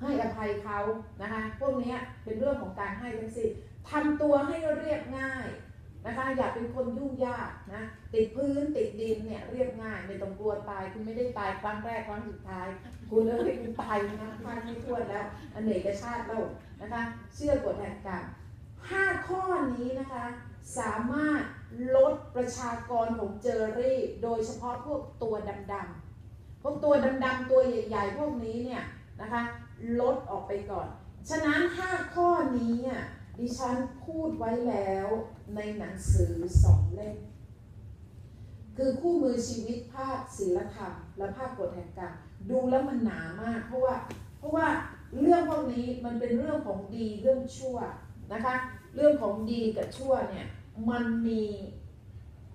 ให้อภัยเขานะคะพวกนี้เป็นเรื่องของการให้ทั้งสิ้นทำตัวให้เรียบง่ายนะคะอย่าเป็นคนยุ่งยากนะติดพื้นติดดินเนี่ยเรียบง่ายไม่ต้องกลัวตายคุณไม่ได้ตายครั้งแรกครั้งสุดท้าย คุณเอ้ยคุณตายนะพลาดไม่ท่วนแล้วอเนกชาติโลกนะคะเชื่อกฎแห่งกรรมห้าข้อนี้นะคะสามารถลดประชากรของเจอรี่ โดยเฉพาะพวกตัวดำๆพวกตัวดำๆตัวใหญ่ ๆ พวกนี้เนี่ยนะคะ ลดออกไปก่อน ฉะนั้น 5 ข้อนี้อะดิฉันพูดไว้แล้วในหนังสือสองเล่ม คือคู่มือชีวิตภาคศีลธรรม และภาคกฎแห่งกรรมดูแล้วมันหนามาก เพราะว่าเพราะว่าเรื่องพวกนี้มันเป็นเรื่องของดีเรื่องชั่วนะคะ เรื่องของดีกับชั่วเนี่ยมันมี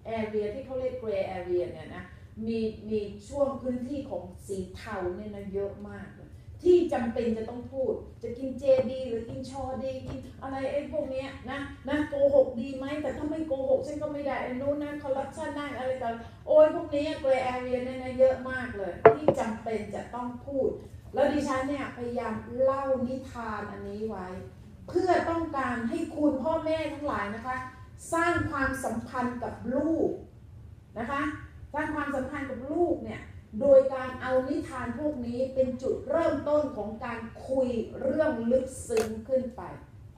แอเรียที่เขาเรียกเกรย์แอเรียเนี่ยนะมีมีช่วงพื้นที่ของสีเทาเนี่ยนะเยอะมากเลย ที่จำเป็นจะต้องพูด จะกินเจดีหรือกินชอดีกินอะไรไอ้พวกเนี้ยนะนะโกหกดีไหมแต่ถ้าไม่โกหกฉันก็ไม่ได้ไอ้นู้นนะคอร์รัปชันได้อะไรต่างโอ้ยพวกนี้เกรย์แอเรียเนี่ยนะเยอะมากเลย ที่จำเป็นจะต้องพูด แล้วดิฉันเนี่ยพยายามเล่านิทานอันนี้ไว้ เพื่อต้องการให้คุณพ่อแม่ทั้งหลายนะคะ สร้างความสัมพันธ์กับลูกนะคะสร้างความสัมพันธ์กับลูกเนี่ย โดยการเอานิทานพวกนี้เป็นจุดเริ่มต้นของการคุยเรื่องลึกซึ้งขึ้นไป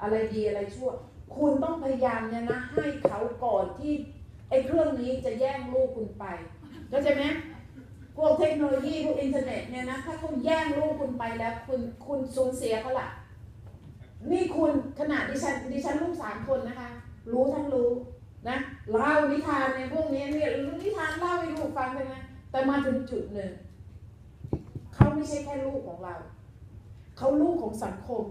อะไรดีอะไรชั่ว คุณต้องพยายามเนี่ยนะให้เขาก่อนที่ไอ้เครื่องนี้จะแย่งลูกคุณไปเข้าใจไหมพวกเทคโนโลยีพวกอินเทอร์เน็ตเนี่ยนะถ้าคุณแย่งลูกคุณไปแล้วคุณคุณสูญเสียเขาละนี่คุณขนาดดิฉันดิฉันลูกสามคนนะคะ รู้ทั้งรู้นะเล่านิทานในพวกนี้เนี่ยนิทานเล่าให้ลูกฟังใช่ไหม แต่มาถึงจุดหนึ่งเขาไม่ใช่แค่ลูกของเรา เขาลูกของสังคม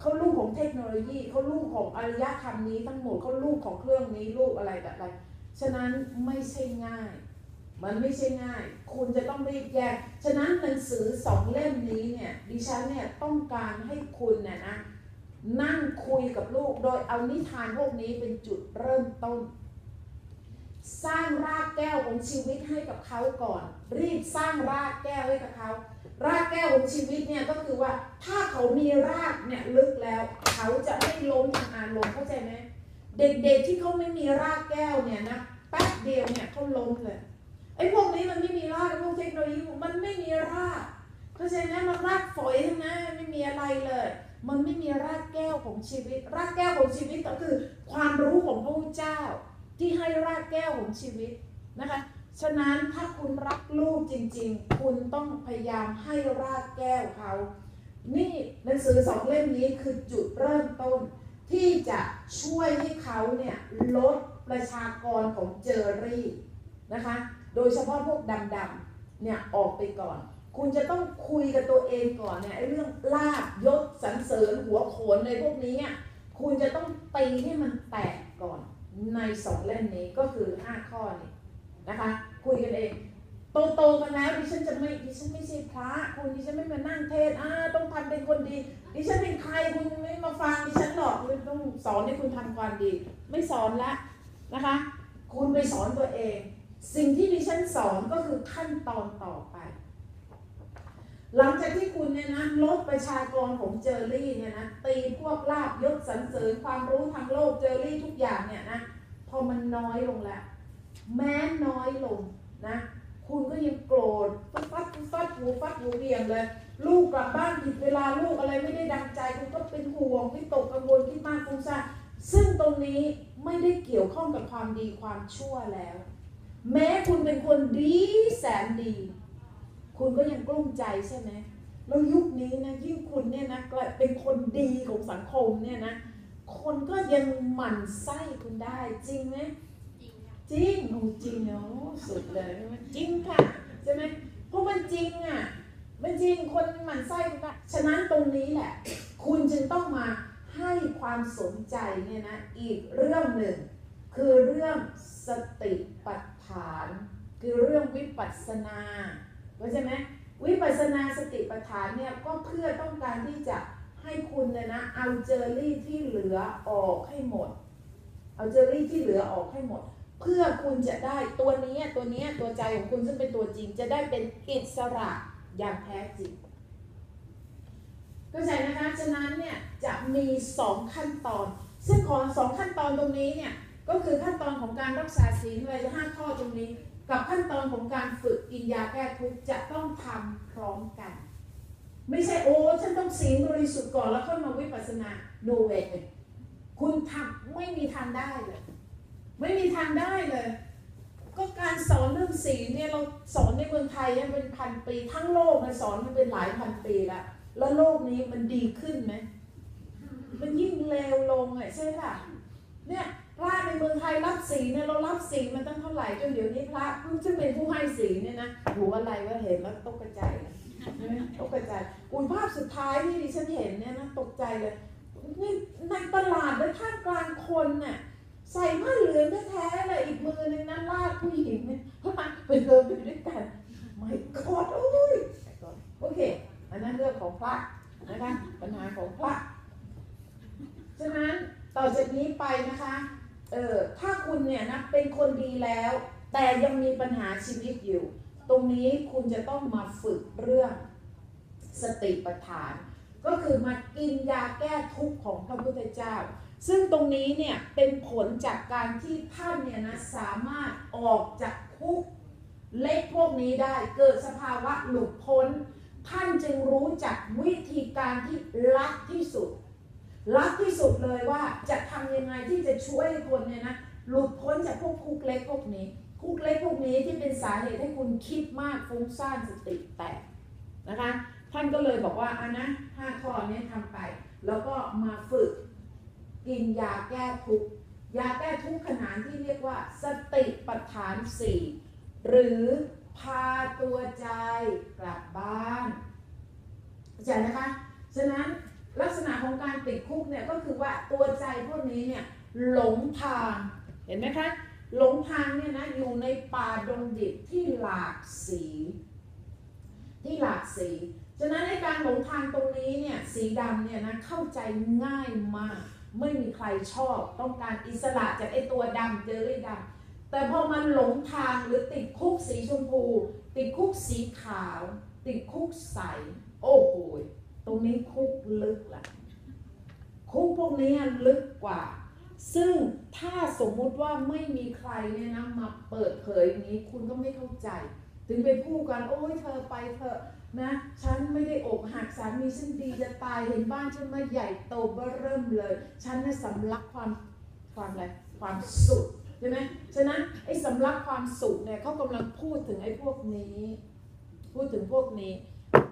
เขาลูกของเทคโนโลยี เขาลูกของอารยธรรมนี้ทั้งหมดเขาลูกของเครื่องนี้ลูกอะไรแบบอะไร ฉะนั้นไม่ใช่ง่าย มันไม่ใช่ง่าย คุณจะต้องรีบแยก ฉะนั้นหนังสือสองเล่มนี้เนี่ยดิฉันเนี่ยต้องการให้คุณเนี่ยนะนั่งคุยกับลูกโดยเอานิทานพวกนี้เป็นจุดเริ่มต้น สร้างรากแก้วของชีวิตให้กับเขาก่อน รีบสร้างรากแก้วให้กับเขา รากแก้วของชีวิตเนี่ยก็คือว่าถ้าเขามีรากเนี่ยลึกแล้ว เขาจะไม่ล้มทางอารมณ์เข้าใจไหมเด็กๆที่เขาไม่มีรากแก้วเนี่ยนะแป๊บเดียวเนี่ยเขาล้มเลยไอ้พวกนี้มันไม่มีรากพวกเทคโนโลยีมันไม่มีรากเข้าใจไหมมันรากฝอยทั้งนั้นไม่มีอะไรเลย มันไม่มีรากแก้วของชีวิต รากแก้วของชีวิตก็คือ ความรู้ของพระเจ้า ที่ให้รากแก้วของชีวิตนะคะ ฉะนั้นถ้าคุณรักลูกจริง ๆ คุณต้องพยายามให้รากแก้วเขา นี่หนังสือสองเล่มนี้คือจุดเริ่มต้น ที่จะช่วยให้เขาเนี่ยลดประชากรของเจอรี่นะคะ โดยเฉพาะพวกดำๆเนี่ยออกไปก่อน คุณจะต้องคุยกับตัวเองก่อนเนี่ยเรื่องลาบยศสรรเสริญหัวโขนในพวกนี้อะคุณจะต้องตีให้มันแตกก่อน ในสองเล่มนี้ก็คือ5ข้อนี้นะคะ คุยกันเองโตๆกันแล้วดิฉันจะไม่ดิฉันไม่ใช่พระคุณดิฉันไม่มานั่งเทศอ่าต้องทำเป็นคนดี ดิฉันเป็นใครคุณไม่มาฟังดิฉันหรอกคุณต้องสอนให้คุณทำความดี ไม่สอนละนะคะ คุณไปสอนตัวเอง สิ่งที่ดิฉันสอนก็คือขั้นตอนต่อไป หลังจากที่คุณเนี่ยนะลดประชากรของเจอรี่เนี่ยนะตีพวกลาบยศสรรเสริญความรู้ทางโลกเจอรี่ทุกอย่างเนี่ยนะพอมันน้อยลงแล้วแม้น้อยลงนะคุณก็ยังโกรธฟัดฟัดฟัดหูฟัดหูเวียงเลย ลูกกลับบ้านผิดเวลาลูกอะไรไม่ได้ดังใจคุณก็เป็นห่วงวิตกกังวลคิดมากฟุ้งซ่านซึ่งตรงนี้ไม่ได้เกี่ยวข้องกับความดีความชั่วแล้ว แม้คุณเป็นคนดีแสนดี คุณก็ยังกลุ้มใจใช่ไหมแล้วยุคนี้นะยิ่งคุณเนี่ยนะก็เป็นคนดีของสังคมเนี่ยนะคนก็ยังหมั่นไส้คุณได้จริงไหมจริงค่ะจริงโอ้จริงเนาะสุดเลยใช่ไหมจริงค่ะใช่ไหมเพราะมันจริงอะมันจริงคนหมั่นไส้คุณได้ฉะนั้นตรงนี้แหละ คุณจึงต้องมาให้ความสนใจเนี่ยนะอีกเรื่องหนึ่ง คือเรื่องสติปัฏฐาน คือเรื่องวิปัสสนา เข้าใจไหมวิปัสสนาสติปัฏฐานเนี่ยก็เพื่อต้องการที่จะให้คุณเนี่ยนะเอาเจอรี่ที่เหลือออกให้หมด เอาเจอรี่ที่เหลือออกให้หมด เพื่อคุณจะได้ตัวนี้ตัวนี้ตัวใจของคุณซึ่งเป็นตัวจริง จะได้เป็นอิสระอย่างแท้จริงเข้าใจนะคะฉะนั้นเนี่ยจะมีสองขั้นตอน ซึ่งของสองขั้นตอนตรงนี้เนี่ยก็คือขั้นตอนของการรักษาศีลเลยห้าข้อตรงนี้ กับขั้นตอนของการฝึกกินยาแก้ทุกข์จะต้องทำพร้อมกัน ไม่ใช่โอ้ฉันต้องศีลบริสุทธิ์ก่อนแล้วค่อยมาวิปัสสนา no way คุณทำไม่มีทางได้เลย ไม่มีทางได้เลย ก็การสอนเรื่องศีลเนี่ยเราสอนในเมืองไทยเนี่ยเป็นพันปี ทั้งโลกมันสอนมันเป็นหลายพันปีแล้วแล้วโลกนี้มันดีขึ้นไหมมันยิ่งเลวลงอะใช่ป่ะเนี่ย ระในเมืองไทยรับศีลเนี่ยเรารับศีลมันตั้งเท่าไหร่จนเดี๋ยวนี้พระเพิ่งจะเป็นผู้ให้ศีลเนี่ยนะหูอะไรว่าเห็นแล้วตกกระจายเลยใช่ไหมตกกระจายอุ้ยภาพสุดท้ายที่ดิฉันเห็นเนี่ยนะตกใจเลยนี่ในตลาดและท่ามกลางคนเนี่ยใส่ผ้าเหลืองแท้ๆเลยอีกมือนึงนั้นลากผู้หญิงเนี่ยเข้ามาไปเดินไปด้วยกันไม่กอดโอ้ย my God โอเคอันนั้นเรื่องของพระนะคะปัญหาของพระฉะนั้นต่อจากนี้ไปนะคะ เออถ้าคุณเนี่ยนะเป็นคนดีแล้ว แต่ยังมีปัญหาชีวิตอยู่ ตรงนี้คุณจะต้องมาฝึกเรื่องสติปัฏฐาน ก็คือมากินยาแก้ทุกข์ของพระพุทธเจ้า ซึ่งตรงนี้เนี่ยเป็นผลจากการที่ท่านเนี่ยนะสามารถออกจากคุกเล็กพวกนี้ได้เกิดสภาวะหลุดพ้น ท่านจึงรู้จักวิธีการที่ลัดที่สุด ลัดที่สุดเลยว่าจะทำยังไงที่จะช่วยคนเนี่ยนะหลุดพ้นจากพวกคุกเล็กพวกนี้ คุกเล็กพวกนี้ที่เป็นสาเหตุให้คุณคิดมากฟุ้งซ่านสติแตกนะคะ ท่านก็เลยบอกว่าอันนะห้าข้อนี้ทำไป แล้วก็มาฝึกกินยาแก้ทุกยาแก้ทุกข์ขนานที่เรียกว่า สติปัฏฐานสี่หรือพาตัวใจกลับบ้านเข้าใจนะคะฉะนั้น ลักษณะของการติดคุกเนี่ยก็คือว่าตัวใจพวกนี้เนี่ยหลงทางเห็นไหมคะหลงทางเนี่ยนะอยู่ในป่าดงดิบที่หลากสี ที่หลากสีฉะนั้นในการหลงทางตรงนี้เนี่ยสีดำเนี่ยนะเข้าใจง่ายมาก ไม่มีใครชอบต้องการอิสระจากไอ้ตัวดำเจอรี่ดำแต่พอมันหลงทางหรือติดคุกสีชมพู ติดคุกสีขาว ติดคุกใส โอ้โห ตรงนี้คุกลึกละคุกพวกนี้ลึกกว่า ซึ่งถ้าสมมุติว่าไม่มีใครเนี่ยนะมาเปิดเผยอย่างนี้คุณก็ไม่เข้าใจ ถึงไปพูดกันโอ้ยเธอไปเถอะนะฉันไม่ได้อกหักสามีฉันดีจะตายเห็นบ้านฉันมาใหญ่โตเบ้อเริ่มเลย ฉันน่ะสำลักความความอะไรความสุขใช่ไหมฉะนั้นไอ้สำลักความสุขเนี่ยเขากำลังพูดถึงไอ้พวกนี้ พูดถึงพวกนี้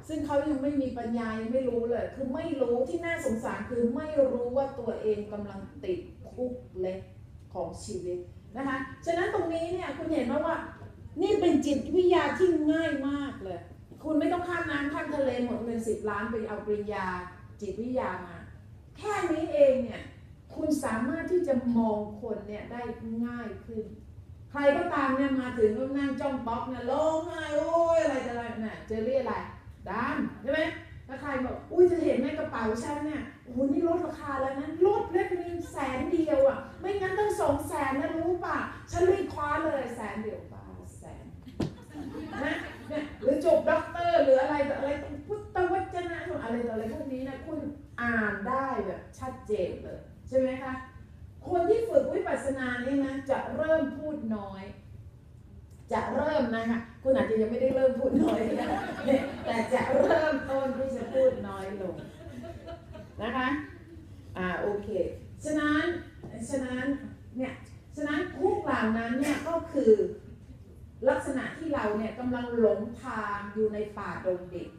ซึ่งเขายังไม่มีปัญญายังไม่รู้เลย คือไม่รู้ที่น่าสงสารคือไม่รู้ว่าตัวเองกำลังติดคุกเล็กของชีวิตนะคะ ฉะนั้นตรงนี้เนี่ยคุณเห็นไหมว่า นี่เป็นจิตวิทยาที่ง่ายมากเลย คุณไม่ต้องข้ามน้ำข้ามทะเลหมดเงินสิบล้านไปเอาปริญญาจิตวิทยามา แค่นี้เองเนี่ยคุณสามารถที่จะมองคนเนี่ยได้ง่ายขึ้น ใครก็ตามเนี่ยมาถึงก็นั่งจ้องบล็อกเนี่ยร้องไห้โอ้ยอะไรจะอะไรน่ะเจอเรียอะไร ดานใช่ไหมถ้าใครบอกอุ้ยจะเห็นไหมกระเป๋าฉันเนี่ยโอ้โหนี่ลดราคาแล้วนะลดเล็กนิดแสนเดียวอะ ไม่งั้นต้องสองแสนนะรู้ป่ะ ฉันรีบคว้าเลยแสนเดียวป่าแสนนะเนี่ยหรือจบด็อกเตอร์หรืออะไรอะไรพุทธวจนะอะไรต่ออะไรพวกนี้นะคุณอ่านได้แบบชัดเจนเลย ใช่ไหมคะคนที่ฝึกวิปัสสนาเนี่ยนะจะเริ่มพูดน้อย จะเริ่มนะคะคุณอาจจะยังไม่ได้เริ่มพูดน้อยนะเนี่ยแต่จะเริ่มต้นที่จะพูดน้อยลงนะคะอ่าโอเคฉะนั้นฉะนั้นเนี่ยฉะนั้นคุกเหล่านั้นเนี่ยก็คือลักษณะที่เราเนี่ยกำลังหลงทางอยู่ในป่าดงเดิบ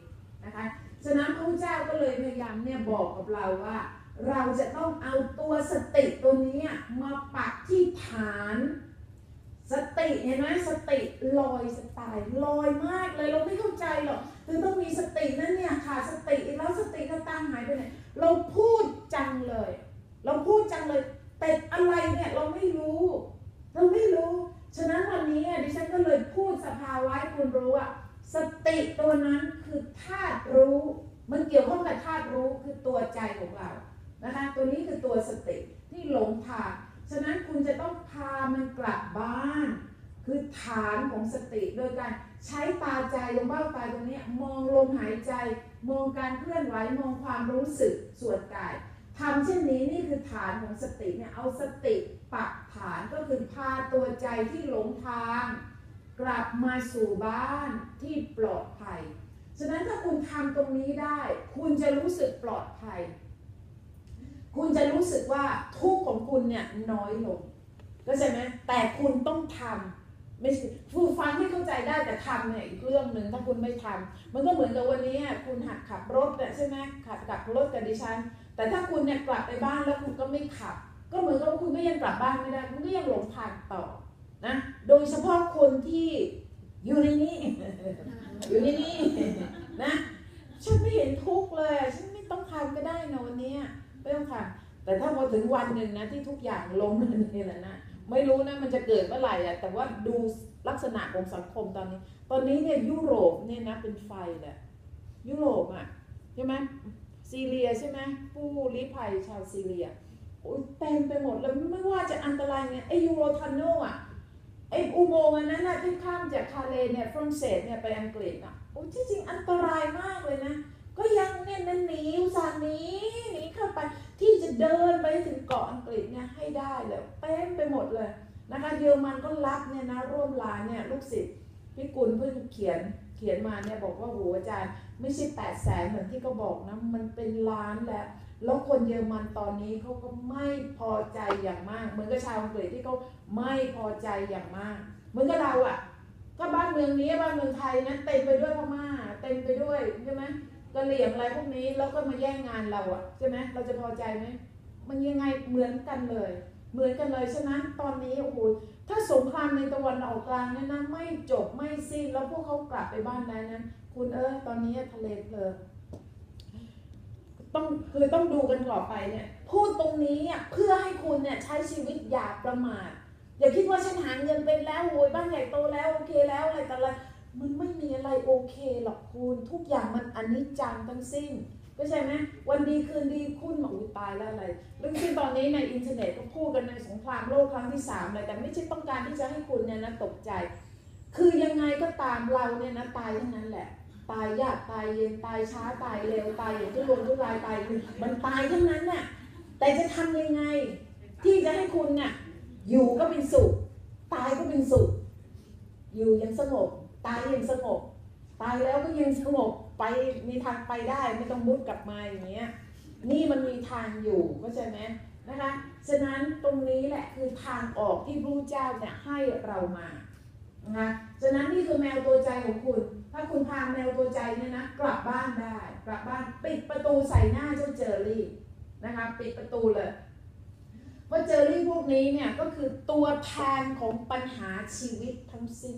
นะคะฉะนั้นพระพุทธเจ้าก็เลยพยายามเนี่ยบอกกับเราว่า เราจะต้องเอาตัวสติตัวนี้มาปักที่ฐาน สติเห็นไหมสติลอยสไตล์ลอยมากเลยเราไม่เข้าใจหรอกคือต้องมีสตินั่นเนี่ยขาดสติแล้วสติก็ตามหายไปไหนเราพูดจังเลย เราพูดจังเลยแต่อะไรเนี่ยเราไม่รู้ เราไม่รู้ ฉะนั้นวันนี้ดิฉันก็เลยพูดสภาวะให้คุณรู้ว่าสติตัวนั้นคือธาตุรู้ มันเกี่ยวข้องกับธาตุรู้คือตัวใจของเรานะคะตัวนี้คือตัวสติที่หลงทางฉะนั้นคุณจะต้องพามันกลับ บ้านคือถานของสติ โดยการใช้ตาใจลงเบ้าตาตรงนี้มองลมหายใจ มองการเคลื่อนไหวมองความรู้สึกส่วนกายทำเช่นนี้นี่คือฐานของสติเนี่ยเอาสติปักฐานก็คือพาตัวใจที่หลงทาง กลับมาสู่บ้านที่ปลอดภัย ฉะนั้นถ้าคุณทำตรงนี้ได้ คุณจะรู้สึกปลอดภัย คุณจะรู้สึกว่าทุกข์ของคุณเนี่ยน้อยลงก็ใช่ไหมแต่คุณต้องทำ ไม่ใช่ฟูฟังให้เข้าใจได้แต่ทำเนี่ยอีกเรื่องหนึ่งถ้าคุณไม่ทำมันก็เหมือนกับวันนี้คุณหัดขับรถเนี่ยใช่ไหมขับขับรถกับดิฉัน แต่ถ้าคุณเนี่ยกลับไปบ้านแล้วคุณก็ไม่ขับ ก็เหมือนกับว่าคุณก็ยังกลับบ้านไม่ได้คุณก็ยังหลงทางต่อนะโดยเฉพาะคนที่อยู่ในนี้อยู่ในนี้นะฉันไม่เห็นทุกข์เลย ฉันไม่ต้องทำก็ได้นะวันนี้ไม่ต้องทำแต่ถ้าพอถึงวันหนึ่งนะที่ทุกอย่างล้มนี่แหละนะ ไม่รู้นะมันจะเกิดเมื่อไหร่อะแต่ว่าดูลักษณะของสังคมตอนนี้ ตอนนี้เนี่ยยุโรปเนี่ยนะเป็นไฟแหละยุโรปอะใช่ไหมซีเรียใช่ไหมผู้ลี้ภัยชาวซีเรียโอ้ยเต็มไปหมดเลยไม่ว่าจะอันตรายเนี่ยไอยูโรทันโนอะไออุโมงค์อันนั้นนะที่ข้ามจากคาเลเนี่ยฝรั่งเศสเนี่ยไปอังกฤษอะโอ้ที่จริงอันตรายมากเลยนะ ก็ยังเนี่ยนั่นหนีอุตส่าห์หนีหนีเข้าไปที่จะเดินไปถึงเกาะอังกฤษเนี่ยให้ได้เลยเต็มไปหมดเลยนะคะเยอรมันก็รับเนี่ยนะร่วมลานเนี่ยลูกศิษย์พี่กุลเพิ่งเขียนเขียนมาเนี่ยบอกว่าโหอาจารย์ไม่ใช่แปดแสนเหมือนที่เขาบอกนะมันเป็นล้านแล้วแล้วคนเยอรมันตอนนี้เขาก็ไม่พอใจอย่างมาก เหมือนกับชาวอังกฤษที่เขาไม่พอใจอย่างมาก เหมือนกับเราอะก็บ้านเมืองนี้บ้านเมืองไทยนะเต็มไปด้วยพม่าเต็มไปด้วยใช่ไหม กระเหลี่ยงอะไรพวกนี้แล้วก็มาแย่งงานเราอะใช่ไหมเราจะพอใจไหมมันยังไงเหมือนกันเลย เหมือนกันเลยฉะนั้นตอนนี้โอ้โหถ้าสงครามในตะวันออกกลางเนี่ยนะไม่จบไม่สิ้นแล้วพวกเขากลับไปบ้านแล้วนั้นคุณเออตอนนี้ทะเลเพลิงต้องคือต้องดูกันต่อไปเนี่ยพูดตรงนี้เพื่อให้คุณเนี่ยใช้ชีวิตอย่าประมาทอย่าคิดว่าฉันหาเงินเป็นแล้วโวยบ้านใหญ่โตแล้วโอเคแล้วอะไรแต่อะไร มันไม่มีอะไรโอเคหรอกคุณทุกอย่างมันอนิจจังทั้งสิ้นก็ใช่ไหมวันดีคืนดีคุณมาอุ้ยตายแล้วอะไรเรื่องที่ตอนนี้ในอินเทอร์เน็ตก็พูดกันในสงครามโลกครั้งที่สามเลยแต่ไม่ใช่ต้องการที่จะให้คุณเนี่ยนะตกใจ คือยังไงก็ตามเราเนี่ยนะตายทั้งนั้นแหละ ตายยากตายเย็นตายช้าตายเร็วตายอย่างที่รนทุรายตายมันตายทั้งนั้นน่ะแต่จะทำยังไงที่จะให้คุณเนี่ยอยู่ก็เป็นสุข ตายก็เป็นสุข อยู่ยังสงบ ตายอยังสงบตายแล้วก็ยังสงบไปมีทางไปได้ไม่ต้องมุดกลับมาอย่างเงี้ยนี่มันมีทางอยู่เข้าใจไหมนะคะฉะนั้นตรงนี้แหละคือทางออกที่พระเจ้าเนี่ยให้เรามานะคะฉะนั้นนี่คือแมวตัวใจของคุณ ถ้าคุณพาแมวตัวใจเนี่ยนะกลับบ้านได้ กลับบ้านปิดประตูใส่หน้าเจ้าเจอรี่นะคะปิดประตูเลยเพราเจอรี่พวกนี้เนี่ยก็คือตัวแทนของปัญหาชีวิตทั้งสิ้น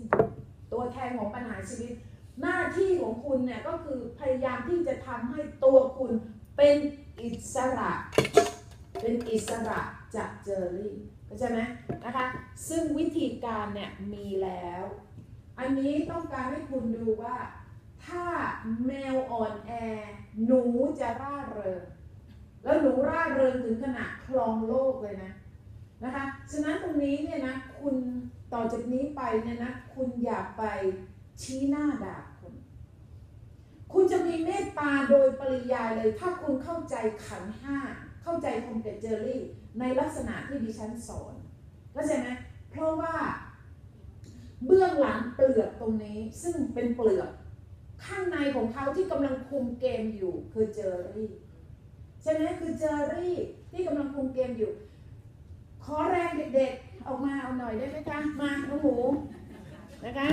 ตัวแทนของปัญหาชีวิต หน้าที่ของคุณเนี่ยก็คือพยายามที่จะทำให้ตัวคุณเป็นอิสระ เป็นอิสระจากเจอรี่เข้าใจไหมนะคะ ซึ่งวิธีการเนี่ยมีแล้ว อันนี้ต้องการให้คุณดูว่า ถ้าแมวอ่อนแอ หนูจะร่าเริงแล้วหนูร่าเริงถึงขนาดครองโลกเลยนะนะคะ ฉะนั้นตรงนี้เนี่ยนะคุณ ต่อจากนี้ไปเนี่ยนะ คุณอย่าไปชี้หน้าด่าคน คุณจะมีเมตตาโดยปริยายเลย ถ้าคุณเข้าใจขันห้า เข้าใจคอมเกตเจอรี่ ในลักษณะที่ดิฉันสอนเข้าใจไหมเพราะว่า เบื้องหลังเปลือกตรงนี้ซึ่งเป็นเปลือก ข้างในของเขาที่กำลังคุมเกมอยู่คือเจอรี่ใช่ไหมคือเจอรี่ที่กำลังคุมเกมอยู่ ขอแรงเด็กๆ ออกมาเอาหน่อยได้ไหมคะ มาน้องหมูนะคะ